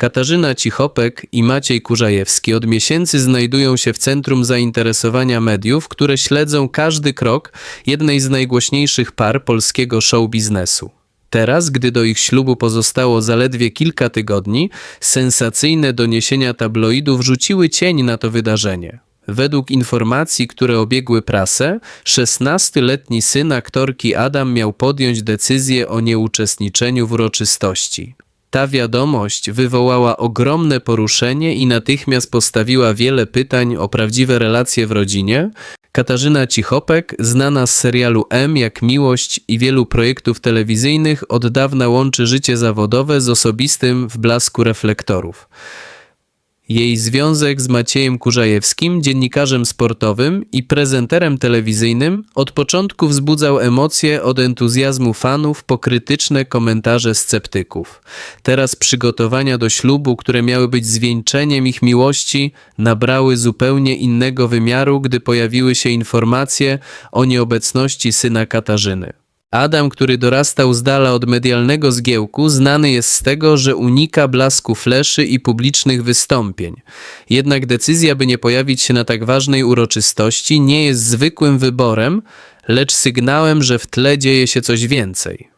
Katarzyna Cichopek i Maciej Kurzajewski od miesięcy znajdują się w centrum zainteresowania mediów, które śledzą każdy krok jednej z najgłośniejszych par polskiego show biznesu. Teraz, gdy do ich ślubu pozostało zaledwie kilka tygodni, sensacyjne doniesienia tabloidów rzuciły cień na to wydarzenie. Według informacji, które obiegły prasę, 16-letni syn aktorki Adam miał podjąć decyzję o nieuczestniczeniu w uroczystości. Ta wiadomość wywołała ogromne poruszenie i natychmiast postawiła wiele pytań o prawdziwe relacje w rodzinie. Katarzyna Cichopek, znana z serialu M jak Miłość i wielu projektów telewizyjnych, od dawna łączy życie zawodowe z osobistym w blasku reflektorów. Jej związek z Maciejem Kurzajewskim, dziennikarzem sportowym i prezenterem telewizyjnym, od początku wzbudzał emocje od entuzjazmu fanów po krytyczne komentarze sceptyków. Teraz przygotowania do ślubu, które miały być zwieńczeniem ich miłości, nabrały zupełnie innego wymiaru, gdy pojawiły się informacje o nieobecności syna Katarzyny. Adam, który dorastał z dala od medialnego zgiełku, znany jest z tego, że unika blasku fleszy i publicznych wystąpień. Jednak decyzja, by nie pojawić się na tak ważnej uroczystości, nie jest zwykłym wyborem, lecz sygnałem, że w tle dzieje się coś więcej.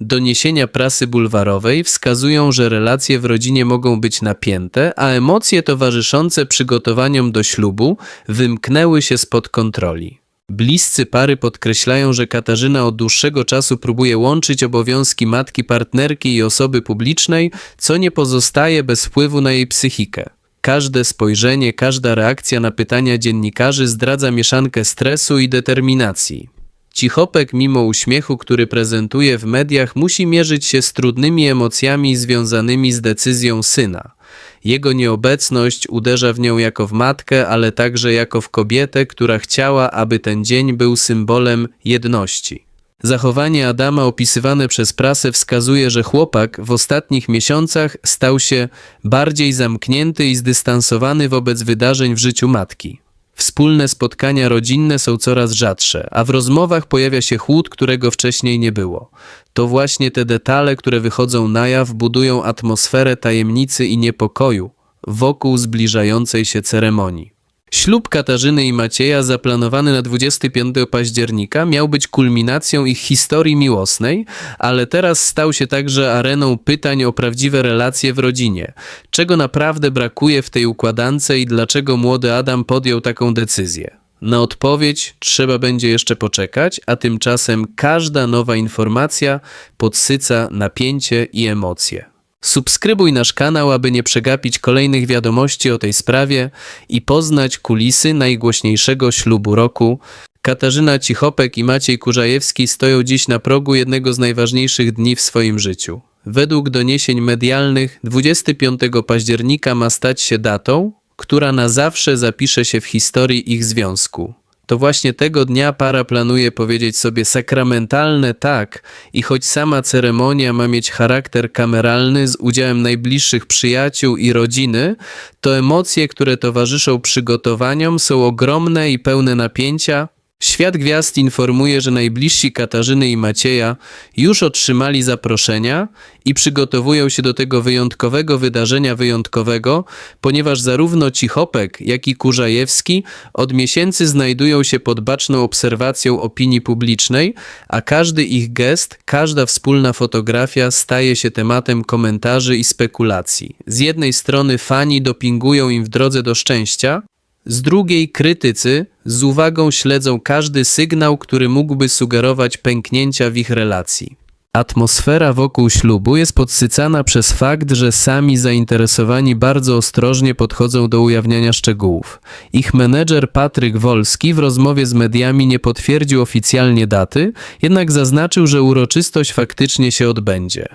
Doniesienia prasy bulwarowej wskazują, że relacje w rodzinie mogą być napięte, a emocje towarzyszące przygotowaniom do ślubu wymknęły się spod kontroli. Bliscy pary podkreślają, że Katarzyna od dłuższego czasu próbuje łączyć obowiązki matki partnerki i osoby publicznej, co nie pozostaje bez wpływu na jej psychikę. Każde spojrzenie, każda reakcja na pytania dziennikarzy zdradza mieszankę stresu i determinacji. Cichopek, mimo uśmiechu, który prezentuje w mediach, musi mierzyć się z trudnymi emocjami związanymi z decyzją syna. Jego nieobecność uderza w nią jako w matkę, ale także jako w kobietę, która chciała, aby ten dzień był symbolem jedności. Zachowanie Adama opisywane przez prasę wskazuje, że chłopak w ostatnich miesiącach stał się bardziej zamknięty i zdystansowany wobec wydarzeń w życiu matki. Wspólne spotkania rodzinne są coraz rzadsze, a w rozmowach pojawia się chłód, którego wcześniej nie było. To właśnie te detale, które wychodzą na jaw, budują atmosferę tajemnicy i niepokoju wokół zbliżającej się ceremonii. Ślub Katarzyny i Macieja, zaplanowany na 25 października, miał być kulminacją ich historii miłosnej, ale teraz stał się także areną pytań o prawdziwe relacje w rodzinie. Czego naprawdę brakuje w tej układance i dlaczego młody Adam podjął taką decyzję? Na odpowiedź trzeba będzie jeszcze poczekać, a tymczasem każda nowa informacja podsyca napięcie i emocje. Subskrybuj nasz kanał, aby nie przegapić kolejnych wiadomości o tej sprawie i poznać kulisy najgłośniejszego ślubu roku. Katarzyna Cichopek i Maciej Kurzajewski stoją dziś na progu jednego z najważniejszych dni w swoim życiu. Według doniesień medialnych 25 października ma stać się datą, która na zawsze zapisze się w historii ich związku to właśnie tego dnia para planuje powiedzieć sobie sakramentalne tak i choć sama ceremonia ma mieć charakter kameralny z udziałem najbliższych przyjaciół i rodziny, to emocje, które towarzyszą przygotowaniom są ogromne i pełne napięcia, Świat Gwiazd informuje, że najbliżsi Katarzyny i Macieja już otrzymali zaproszenia i przygotowują się do tego wyjątkowego wydarzenia wyjątkowego, ponieważ zarówno Cichopek, jak i Kurzajewski od miesięcy znajdują się pod baczną obserwacją opinii publicznej, a każdy ich gest, każda wspólna fotografia staje się tematem komentarzy i spekulacji. Z jednej strony fani dopingują im w drodze do szczęścia, z drugiej krytycy z uwagą śledzą każdy sygnał, który mógłby sugerować pęknięcia w ich relacji. Atmosfera wokół ślubu jest podsycana przez fakt, że sami zainteresowani bardzo ostrożnie podchodzą do ujawniania szczegółów. Ich menedżer Patryk Wolski w rozmowie z mediami nie potwierdził oficjalnie daty, jednak zaznaczył, że uroczystość faktycznie się odbędzie.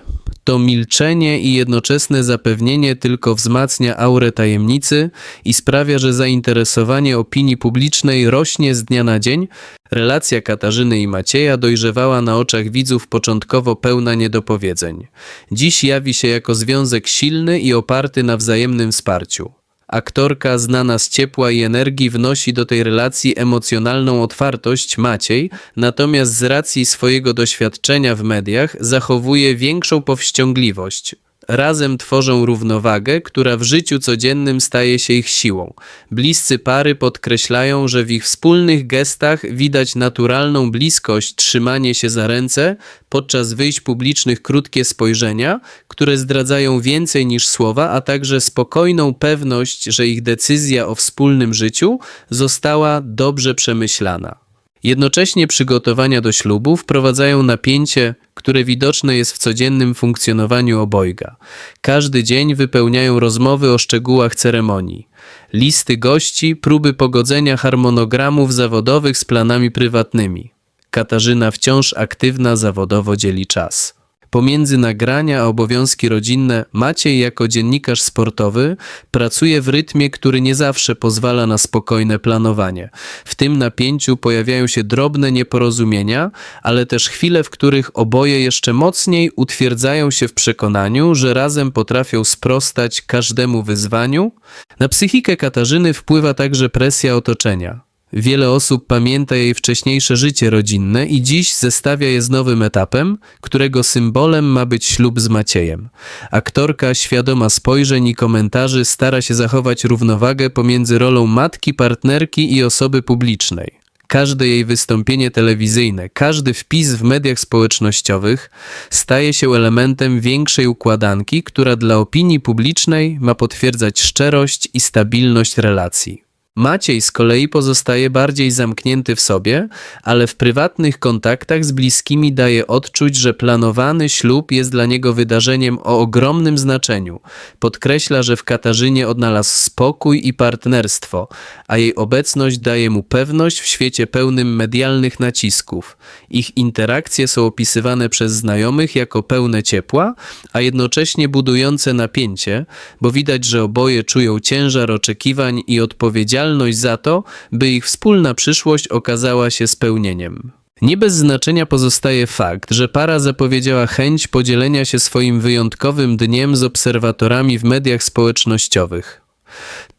To milczenie i jednoczesne zapewnienie tylko wzmacnia aurę tajemnicy i sprawia, że zainteresowanie opinii publicznej rośnie z dnia na dzień. Relacja Katarzyny i Macieja dojrzewała na oczach widzów początkowo pełna niedopowiedzeń. Dziś jawi się jako związek silny i oparty na wzajemnym wsparciu. Aktorka znana z ciepła i energii wnosi do tej relacji emocjonalną otwartość Maciej, natomiast z racji swojego doświadczenia w mediach zachowuje większą powściągliwość. Razem tworzą równowagę, która w życiu codziennym staje się ich siłą. Bliscy pary podkreślają, że w ich wspólnych gestach widać naturalną bliskość, trzymanie się za ręce, podczas wyjść publicznych krótkie spojrzenia, które zdradzają więcej niż słowa, a także spokojną pewność, że ich decyzja o wspólnym życiu została dobrze przemyślana. Jednocześnie przygotowania do ślubu wprowadzają napięcie, które widoczne jest w codziennym funkcjonowaniu obojga. Każdy dzień wypełniają rozmowy o szczegółach ceremonii. Listy gości, próby pogodzenia harmonogramów zawodowych z planami prywatnymi. Katarzyna wciąż aktywna zawodowo dzieli czas. Pomiędzy nagrania a obowiązki rodzinne Maciej jako dziennikarz sportowy pracuje w rytmie, który nie zawsze pozwala na spokojne planowanie. W tym napięciu pojawiają się drobne nieporozumienia, ale też chwile, w których oboje jeszcze mocniej utwierdzają się w przekonaniu, że razem potrafią sprostać każdemu wyzwaniu. Na psychikę Katarzyny wpływa także presja otoczenia. Wiele osób pamięta jej wcześniejsze życie rodzinne i dziś zestawia je z nowym etapem, którego symbolem ma być ślub z Maciejem. Aktorka, świadoma spojrzeń i komentarzy, stara się zachować równowagę pomiędzy rolą matki, partnerki i osoby publicznej. Każde jej wystąpienie telewizyjne, każdy wpis w mediach społecznościowych staje się elementem większej układanki, która dla opinii publicznej ma potwierdzać szczerość i stabilność relacji. Maciej z kolei pozostaje bardziej zamknięty w sobie, ale w prywatnych kontaktach z bliskimi daje odczuć, że planowany ślub jest dla niego wydarzeniem o ogromnym znaczeniu. Podkreśla, że w Katarzynie odnalazł spokój i partnerstwo, a jej obecność daje mu pewność w świecie pełnym medialnych nacisków. Ich interakcje są opisywane przez znajomych jako pełne ciepła, a jednocześnie budujące napięcie, bo widać, że oboje czują ciężar oczekiwań i odpowiedzialność za to, by ich wspólna przyszłość okazała się spełnieniem. Nie bez znaczenia pozostaje fakt, że para zapowiedziała chęć podzielenia się swoim wyjątkowym dniem z obserwatorami w mediach społecznościowych.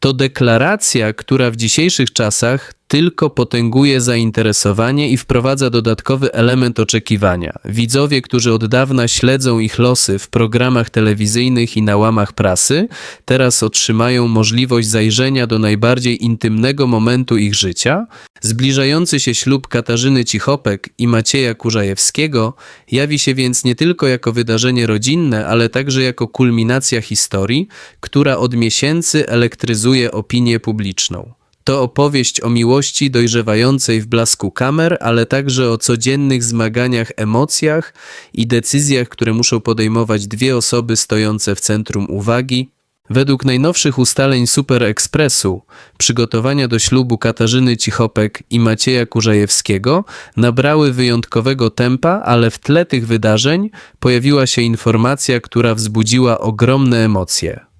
To deklaracja, która w dzisiejszych czasach tylko potęguje zainteresowanie i wprowadza dodatkowy element oczekiwania. Widzowie, którzy od dawna śledzą ich losy w programach telewizyjnych i na łamach prasy, teraz otrzymają możliwość zajrzenia do najbardziej intymnego momentu ich życia. Zbliżający się ślub Katarzyny Cichopek i Macieja Kurzajewskiego jawi się więc nie tylko jako wydarzenie rodzinne, ale także jako kulminacja historii, która od miesięcy elektryzuje opinię publiczną. To opowieść o miłości dojrzewającej w blasku kamer, ale także o codziennych zmaganiach, emocjach i decyzjach, które muszą podejmować dwie osoby stojące w centrum uwagi. Według najnowszych ustaleń Super Expressu, przygotowania do ślubu Katarzyny Cichopek i Macieja Kurzajewskiego nabrały wyjątkowego tempa, ale w tle tych wydarzeń pojawiła się informacja, która wzbudziła ogromne emocje.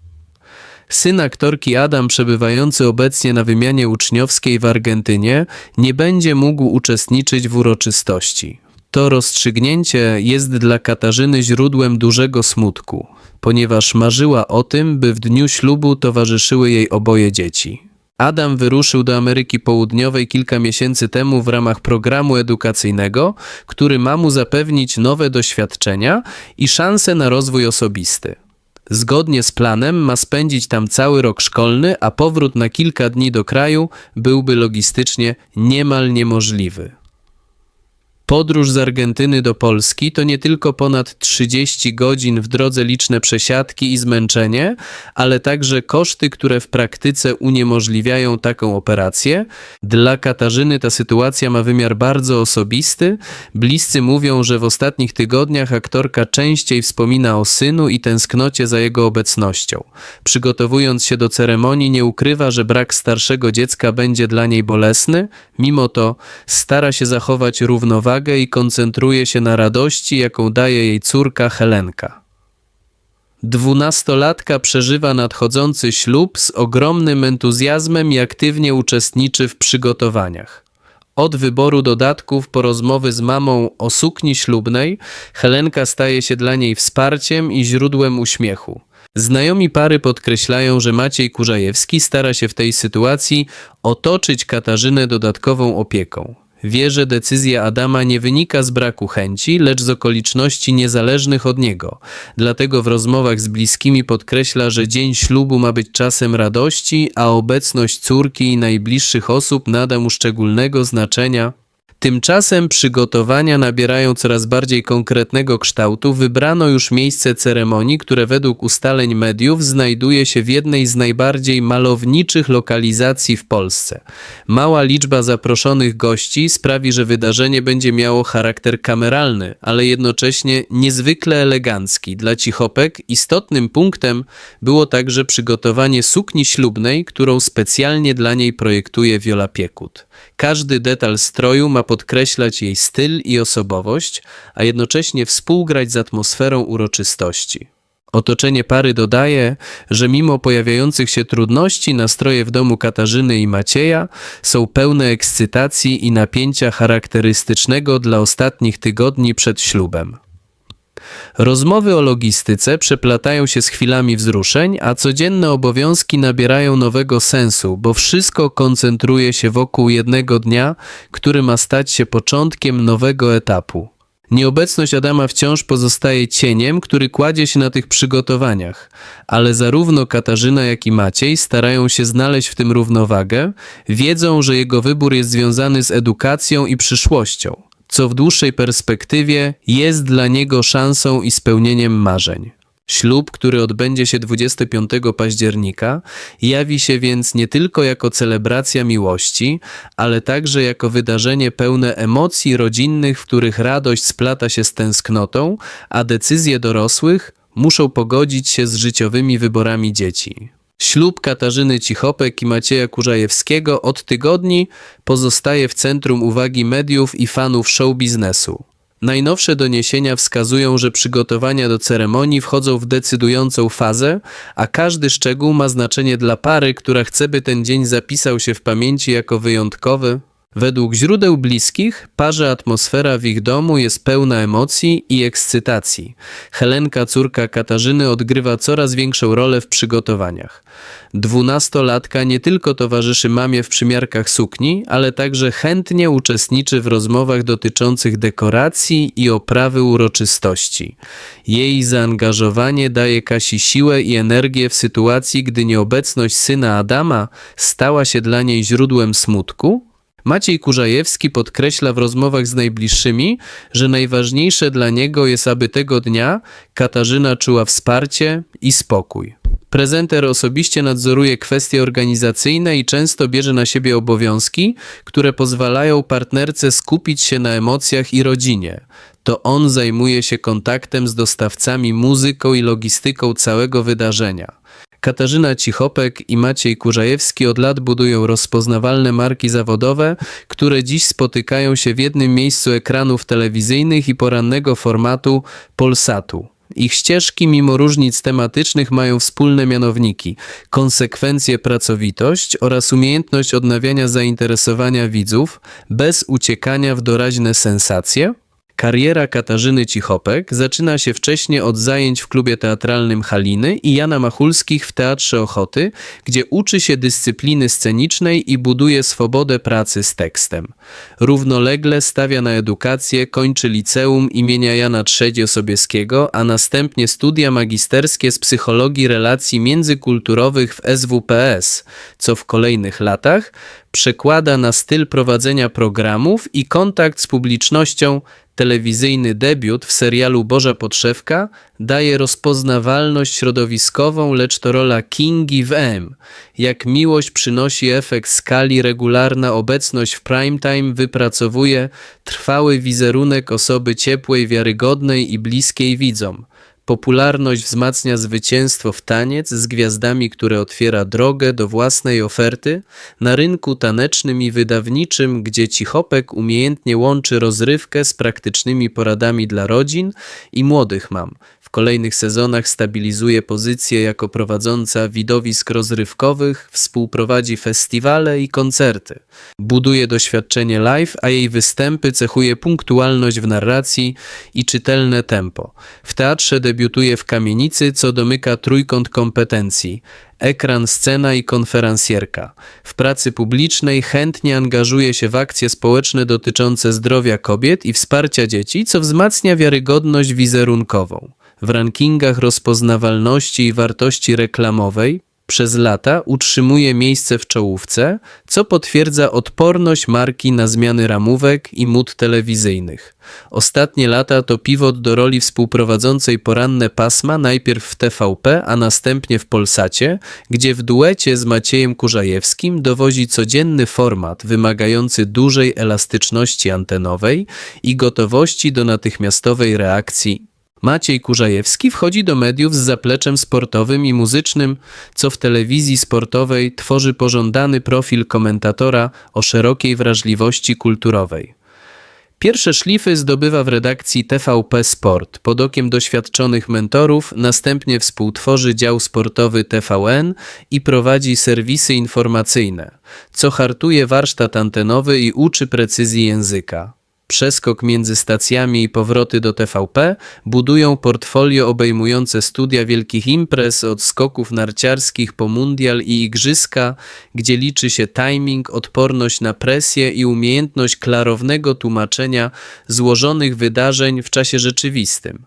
Syn aktorki Adam, przebywający obecnie na wymianie uczniowskiej w Argentynie, nie będzie mógł uczestniczyć w uroczystości. To rozstrzygnięcie jest dla Katarzyny źródłem dużego smutku, ponieważ marzyła o tym, by w dniu ślubu towarzyszyły jej oboje dzieci. Adam wyruszył do Ameryki Południowej kilka miesięcy temu w ramach programu edukacyjnego, który ma mu zapewnić nowe doświadczenia i szanse na rozwój osobisty. Zgodnie z planem ma spędzić tam cały rok szkolny, a powrót na kilka dni do kraju byłby logistycznie niemal niemożliwy. Podróż z Argentyny do Polski to nie tylko ponad 30 godzin w drodze liczne przesiadki i zmęczenie, ale także koszty, które w praktyce uniemożliwiają taką operację. Dla Katarzyny ta sytuacja ma wymiar bardzo osobisty. Bliscy mówią, że w ostatnich tygodniach aktorka częściej wspomina o synu i tęsknocie za jego obecnością. Przygotowując się do ceremonii, nie ukrywa, że brak starszego dziecka będzie dla niej bolesny. Mimo to stara się zachować równowagę i koncentruje się na radości, jaką daje jej córka Helenka. Dwunastolatka przeżywa nadchodzący ślub z ogromnym entuzjazmem i aktywnie uczestniczy w przygotowaniach. Od wyboru dodatków po rozmowy z mamą o sukni ślubnej, Helenka staje się dla niej wsparciem i źródłem uśmiechu. Znajomi pary podkreślają, że Maciej Kurzajewski stara się w tej sytuacji otoczyć Katarzynę dodatkową opieką. Wie, że decyzja Adama nie wynika z braku chęci, lecz z okoliczności niezależnych od niego. Dlatego w rozmowach z bliskimi podkreśla, że dzień ślubu ma być czasem radości, a obecność córki i najbliższych osób nada mu szczególnego znaczenia. Tymczasem przygotowania nabierają coraz bardziej konkretnego kształtu. Wybrano już miejsce ceremonii, które według ustaleń mediów znajduje się w jednej z najbardziej malowniczych lokalizacji w Polsce. Mała liczba zaproszonych gości sprawi, że wydarzenie będzie miało charakter kameralny, ale jednocześnie niezwykle elegancki. Dla Cichopek istotnym punktem było także przygotowanie sukni ślubnej, którą specjalnie dla niej projektuje Wiola Piekut. Każdy detal stroju ma podkreślać jej styl i osobowość, a jednocześnie współgrać z atmosferą uroczystości. Otoczenie pary dodaje, że mimo pojawiających się trudności, nastroje w domu Katarzyny i Macieja są pełne ekscytacji i napięcia charakterystycznego dla ostatnich tygodni przed ślubem. Rozmowy o logistyce przeplatają się z chwilami wzruszeń, a codzienne obowiązki nabierają nowego sensu, bo wszystko koncentruje się wokół jednego dnia, który ma stać się początkiem nowego etapu. Nieobecność Adama wciąż pozostaje cieniem, który kładzie się na tych przygotowaniach, ale zarówno Katarzyna, jak i Maciej starają się znaleźć w tym równowagę, wiedzą, że jego wybór jest związany z edukacją i przyszłością co w dłuższej perspektywie jest dla niego szansą i spełnieniem marzeń. Ślub, który odbędzie się 25 października, jawi się więc nie tylko jako celebracja miłości, ale także jako wydarzenie pełne emocji rodzinnych, w których radość splata się z tęsknotą, a decyzje dorosłych muszą pogodzić się z życiowymi wyborami dzieci. Ślub Katarzyny Cichopek i Macieja Kurzajewskiego od tygodni pozostaje w centrum uwagi mediów i fanów show biznesu. Najnowsze doniesienia wskazują, że przygotowania do ceremonii wchodzą w decydującą fazę, a każdy szczegół ma znaczenie dla pary, która chce, by ten dzień zapisał się w pamięci jako wyjątkowy, Według źródeł bliskich, parze atmosfera w ich domu jest pełna emocji i ekscytacji. Helenka, córka Katarzyny, odgrywa coraz większą rolę w przygotowaniach. Dwunastolatka nie tylko towarzyszy mamie w przymiarkach sukni, ale także chętnie uczestniczy w rozmowach dotyczących dekoracji i oprawy uroczystości. Jej zaangażowanie daje Kasi siłę i energię w sytuacji, gdy nieobecność syna Adama stała się dla niej źródłem smutku, Maciej Kurzajewski podkreśla w rozmowach z najbliższymi, że najważniejsze dla niego jest, aby tego dnia Katarzyna czuła wsparcie i spokój. Prezenter osobiście nadzoruje kwestie organizacyjne i często bierze na siebie obowiązki, które pozwalają partnerce skupić się na emocjach i rodzinie. To on zajmuje się kontaktem z dostawcami, muzyką i logistyką całego wydarzenia. Katarzyna Cichopek i Maciej Kurzajewski od lat budują rozpoznawalne marki zawodowe, które dziś spotykają się w jednym miejscu ekranów telewizyjnych i porannego formatu Polsatu. Ich ścieżki, mimo różnic tematycznych, mają wspólne mianowniki: konsekwencje, pracowitość oraz umiejętność odnawiania zainteresowania widzów bez uciekania w doraźne sensacje Kariera Katarzyny Cichopek zaczyna się wcześniej od zajęć w klubie teatralnym Haliny i Jana Machulskich w Teatrze Ochoty, gdzie uczy się dyscypliny scenicznej i buduje swobodę pracy z tekstem. Równolegle stawia na edukację, kończy liceum imienia Jana III Sobieskiego, a następnie studia magisterskie z psychologii relacji międzykulturowych w SWPS, co w kolejnych latach przekłada na styl prowadzenia programów i kontakt z publicznością Telewizyjny debiut w serialu Boża Podszewka daje rozpoznawalność środowiskową, lecz to rola Kingi w M. Jak miłość przynosi efekt skali, regularna obecność w primetime wypracowuje trwały wizerunek osoby ciepłej, wiarygodnej i bliskiej widzom. Popularność wzmacnia zwycięstwo w taniec z gwiazdami, które otwiera drogę do własnej oferty na rynku tanecznym i wydawniczym, gdzie Cichopek umiejętnie łączy rozrywkę z praktycznymi poradami dla rodzin i młodych mam. W kolejnych sezonach stabilizuje pozycję jako prowadząca widowisk rozrywkowych, współprowadzi festiwale i koncerty. Buduje doświadczenie live, a jej występy cechuje punktualność w narracji i czytelne tempo. W teatrze debiutuje w Kamienicy, co domyka trójkąt kompetencji. Ekran, scena i konferencjerka. W pracy publicznej chętnie angażuje się w akcje społeczne dotyczące zdrowia kobiet i wsparcia dzieci, co wzmacnia wiarygodność wizerunkową. W rankingach rozpoznawalności i wartości reklamowej przez lata utrzymuje miejsce w czołówce, co potwierdza odporność marki na zmiany ramówek i mód telewizyjnych. Ostatnie lata to pivot do roli współprowadzącej poranne pasma najpierw w TVP, a następnie w Polsacie, gdzie w duecie z Maciejem Kurzajewskim dowozi codzienny format wymagający dużej elastyczności antenowej i gotowości do natychmiastowej reakcji Maciej Kurzajewski wchodzi do mediów z zapleczem sportowym i muzycznym, co w telewizji sportowej tworzy pożądany profil komentatora o szerokiej wrażliwości kulturowej. Pierwsze szlify zdobywa w redakcji TVP Sport pod okiem doświadczonych mentorów, następnie współtworzy dział sportowy TVN i prowadzi serwisy informacyjne, co hartuje warsztat antenowy i uczy precyzji języka. Przeskok między stacjami i powroty do TVP budują portfolio obejmujące studia wielkich imprez od skoków narciarskich po mundial i igrzyska, gdzie liczy się timing, odporność na presję i umiejętność klarownego tłumaczenia złożonych wydarzeń w czasie rzeczywistym.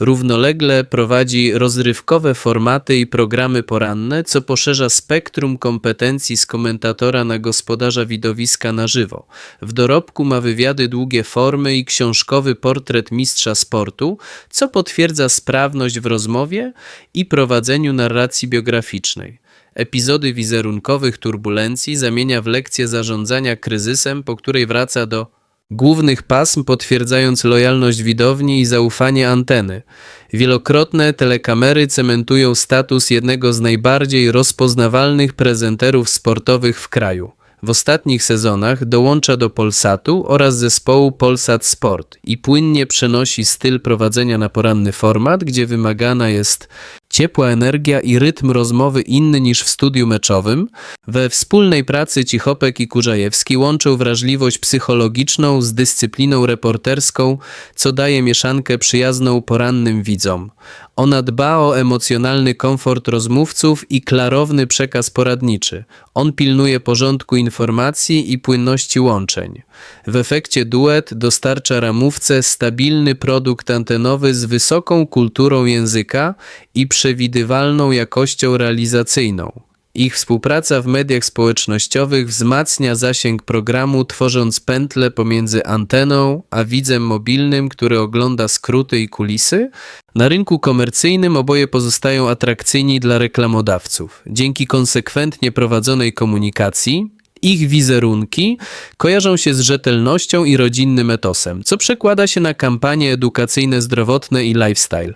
Równolegle prowadzi rozrywkowe formaty i programy poranne, co poszerza spektrum kompetencji z komentatora na gospodarza widowiska na żywo. W dorobku ma wywiady długie formy i książkowy portret mistrza sportu, co potwierdza sprawność w rozmowie i prowadzeniu narracji biograficznej. Epizody wizerunkowych turbulencji zamienia w lekcję zarządzania kryzysem, po której wraca do głównych pasm, potwierdzając lojalność widowni i zaufanie anteny. Wielokrotne telekamery cementują status jednego z najbardziej rozpoznawalnych prezenterów sportowych w kraju. W ostatnich sezonach dołącza do Polsatu oraz zespołu Polsat Sport i płynnie przenosi styl prowadzenia na poranny format, gdzie wymagana jest ciepła energia i rytm rozmowy inny niż w studiu meczowym. We wspólnej pracy Cichopek i Kurzajewski łączą wrażliwość psychologiczną z dyscypliną reporterską, co daje mieszankę przyjazną porannym widzom. Ona dba o emocjonalny komfort rozmówców i klarowny przekaz poradniczy. On pilnuje porządku informacji i płynności łączeń. W efekcie duet dostarcza ramówce stabilny produkt antenowy z wysoką kulturą języka i przewidywalną jakością realizacyjną. Ich współpraca w mediach społecznościowych wzmacnia zasięg programu, tworząc pętle pomiędzy anteną a widzem mobilnym, który ogląda skróty i kulisy. Na rynku komercyjnym oboje pozostają atrakcyjni dla reklamodawców. Dzięki konsekwentnie prowadzonej komunikacji, ich wizerunki kojarzą się z rzetelnością i rodzinnym etosem, co przekłada się na kampanie edukacyjne, zdrowotne i lifestyle.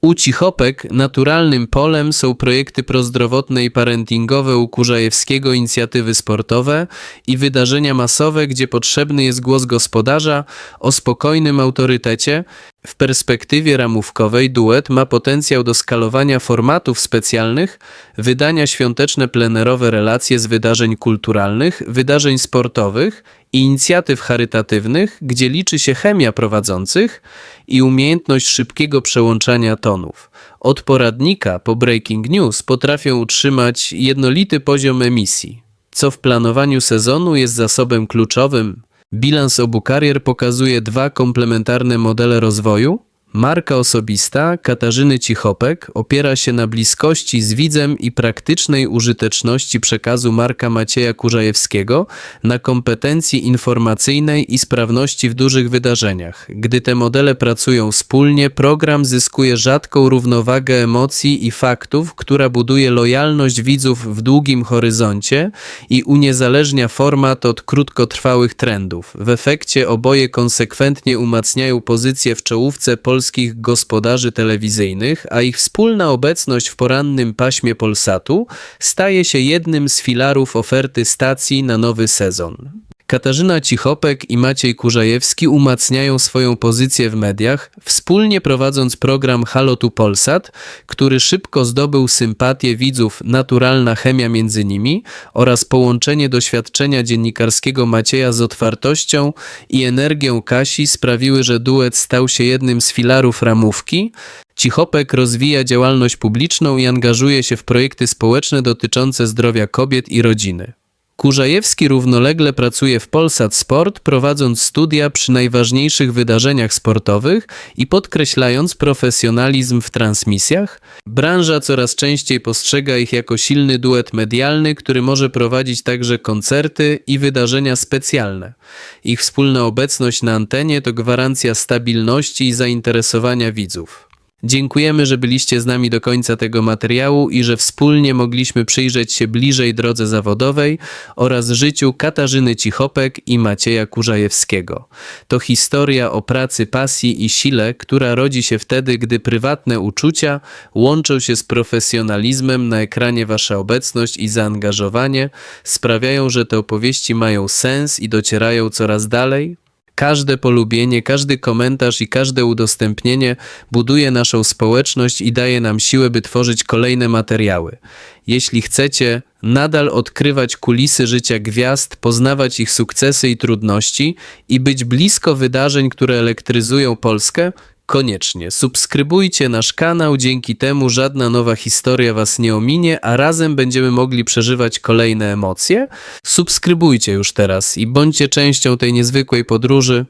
U Cichopek naturalnym polem są projekty prozdrowotne i parentingowe u Kurzajewskiego, inicjatywy sportowe i wydarzenia masowe, gdzie potrzebny jest głos gospodarza o spokojnym autorytecie. W perspektywie ramówkowej duet ma potencjał do skalowania formatów specjalnych, wydania świąteczne plenerowe relacje z wydarzeń kulturalnych, wydarzeń sportowych inicjatyw charytatywnych, gdzie liczy się chemia prowadzących i umiejętność szybkiego przełączania tonów. Od poradnika po breaking news potrafią utrzymać jednolity poziom emisji, co w planowaniu sezonu jest zasobem kluczowym. Bilans obu karier pokazuje dwa komplementarne modele rozwoju, Marka osobista Katarzyny Cichopek opiera się na bliskości z widzem i praktycznej użyteczności przekazu Marka Macieja Kurzajewskiego na kompetencji informacyjnej i sprawności w dużych wydarzeniach. Gdy te modele pracują wspólnie, program zyskuje rzadką równowagę emocji i faktów, która buduje lojalność widzów w długim horyzoncie i uniezależnia format od krótkotrwałych trendów. W efekcie oboje konsekwentnie umacniają pozycję w czołówce polskiej polskich gospodarzy telewizyjnych, a ich wspólna obecność w porannym paśmie Polsatu staje się jednym z filarów oferty stacji na nowy sezon. Katarzyna Cichopek i Maciej Kurzajewski umacniają swoją pozycję w mediach, wspólnie prowadząc program Halo tu Polsat, który szybko zdobył sympatię widzów Naturalna chemia między nimi oraz połączenie doświadczenia dziennikarskiego Macieja z otwartością i energią Kasi sprawiły, że duet stał się jednym z filarów ramówki, Cichopek rozwija działalność publiczną i angażuje się w projekty społeczne dotyczące zdrowia kobiet i rodziny. Kurzajewski równolegle pracuje w Polsat Sport, prowadząc studia przy najważniejszych wydarzeniach sportowych i podkreślając profesjonalizm w transmisjach. Branża coraz częściej postrzega ich jako silny duet medialny, który może prowadzić także koncerty i wydarzenia specjalne. Ich wspólna obecność na antenie to gwarancja stabilności i zainteresowania widzów. Dziękujemy, że byliście z nami do końca tego materiału i że wspólnie mogliśmy przyjrzeć się bliżej drodze zawodowej oraz życiu Katarzyny Cichopek i Macieja Kurzajewskiego. To historia o pracy, pasji i sile, która rodzi się wtedy, gdy prywatne uczucia łączą się z profesjonalizmem na ekranie. Wasza obecność i zaangażowanie sprawiają, że te opowieści mają sens i docierają coraz dalej, Każde polubienie, każdy komentarz i każde udostępnienie buduje naszą społeczność i daje nam siłę, by tworzyć kolejne materiały. Jeśli chcecie nadal odkrywać kulisy życia gwiazd, poznawać ich sukcesy i trudności i być blisko wydarzeń, które elektryzują Polskę, koniecznie subskrybujcie nasz kanał, dzięki temu żadna nowa historia Was nie ominie, a razem będziemy mogli przeżywać kolejne emocje. Subskrybujcie już teraz i bądźcie częścią tej niezwykłej podróży.